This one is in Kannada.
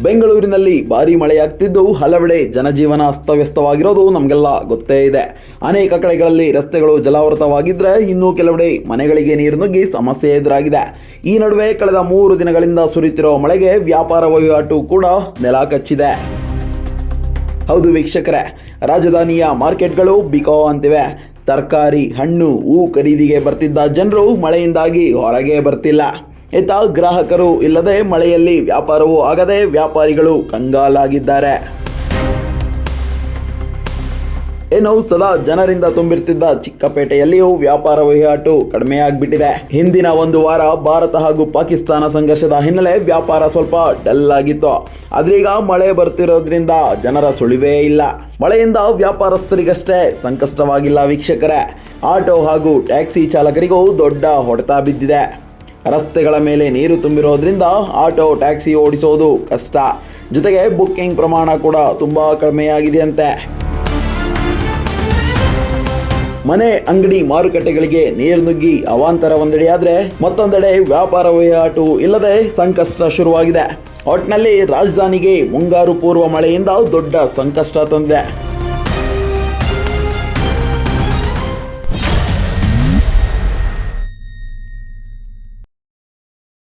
ಬೆಂಗಳೂರಿನಲ್ಲಿ ಭಾರಿ ಮಳೆಯಾಗ್ತಿದ್ದು ಹಲವೆಡೆ ಜನಜೀವನ ಅಸ್ತವ್ಯಸ್ತವಾಗಿರೋದು ನಮಗೆಲ್ಲ ಗೊತ್ತೇ ಇದೆ. ಅನೇಕ ಕಡೆಗಳಲ್ಲಿ ರಸ್ತೆಗಳು ಜಲಾವೃತವಾಗಿದ್ದರೆ ಇನ್ನೂ ಕೆಲವೆಡೆ ಮನೆಗಳಿಗೆ ನೀರು ನುಗ್ಗಿ ಸಮಸ್ಯೆ ಎದುರಾಗಿದೆ. ಈ ನಡುವೆ ಕಳೆದ ಮೂರು ದಿನಗಳಿಂದ ಸುರಿಯುತ್ತಿರೋ ಮಳೆಗೆ ವ್ಯಾಪಾರ ವಹಿವಾಟು ಕೂಡ ನೆಲ ಕಚ್ಚಿದೆ. ಹೌದು ವೀಕ್ಷಕರೇ, ರಾಜಧಾನಿಯ ಮಾರ್ಕೆಟ್ಗಳು ಬಿಕೋ ಅಂತಿವೆ. ತರಕಾರಿ, ಹಣ್ಣು, ಹೂ ಖರೀದಿಗೆ ಬರ್ತಿದ್ದ ಜನರು ಮಳೆಯಿಂದಾಗಿ ಹೊರಗೆ ಬರ್ತಿಲ್ಲ. ಇತ್ತ ಗ್ರಾಹಕರು ಇಲ್ಲದೆ ಮಳೆಯಲ್ಲಿ ವ್ಯಾಪಾರವೂ ಆಗದೆ ವ್ಯಾಪಾರಿಗಳು ಕಂಗಾಲಾಗಿದ್ದಾರೆ. ಏನು ಸದಾ ಜನರಿಂದ ತುಂಬಿರ್ತಿದ್ದ ಚಿಕ್ಕಪೇಟೆಯಲ್ಲಿಯೂ ವ್ಯಾಪಾರ ವಹಿವಾಟು ಕಡಿಮೆಯಾಗ್ಬಿಟ್ಟಿದೆ. ಹಿಂದಿನ ಒಂದು ವಾರ ಭಾರತ ಹಾಗೂ ಪಾಕಿಸ್ತಾನ ಸಂಘರ್ಷದ ಹಿನ್ನೆಲೆ ವ್ಯಾಪಾರ ಸ್ವಲ್ಪ ಡಲ್ ಆಗಿತ್ತು ಆದ್ರೀಗ ಮಳೆ ಬರ್ತಿರೋದ್ರಿಂದ ಜನರ ಸುಳಿವೇ ಇಲ್ಲ. ಮಳೆಯಿಂದ ವ್ಯಾಪಾರಸ್ಥರಿಗಷ್ಟೇ ಸಂಕಷ್ಟವಾಗಿಲ್ಲ ವೀಕ್ಷಕರೇ. ಆಟೋ ಹಾಗೂ ಟ್ಯಾಕ್ಸಿ ಚಾಲಕರಿಗೂ ದೊಡ್ಡ ಹೊಡೆತ ಬಿದ್ದಿದೆ. ರಸ್ತೆಗಳ ಮೇಲೆ ನೀರು ತುಂಬಿರೋದ್ರಿಂದ ಆಟೋ, ಟ್ಯಾಕ್ಸಿ ಓಡಿಸೋದು ಕಷ್ಟ. ಜೊತೆಗೆ ಬುಕ್ಕಿಂಗ್ ಪ್ರಮಾಣ ಕೂಡ ತುಂಬ ಕಡಿಮೆಯಾಗಿದೆಯಂತೆ. ಮನೆ, ಅಂಗಡಿ ಮಾರುಕಟ್ಟೆಗಳಿಗೆ ನೀರು ನುಗ್ಗಿ ಅವಾಂತರ ಒಂದೆಡೆಯಾದ್ರೆ ಮತ್ತೊಂದೆಡೆ ವ್ಯಾಪಾರ ವಹಿವಾಟು ಇಲ್ಲದೆ ಸಂಕಷ್ಟ ಶುರುವಾಗಿದೆ. ಒಟ್ಟಿನಲ್ಲಿ ರಾಜಧಾನಿಗೆ ಮುಂಗಾರು ಪೂರ್ವ ಮಳೆಯಿಂದ ದೊಡ್ಡ ಸಂಕಷ್ಟ ತಂದಿದೆ.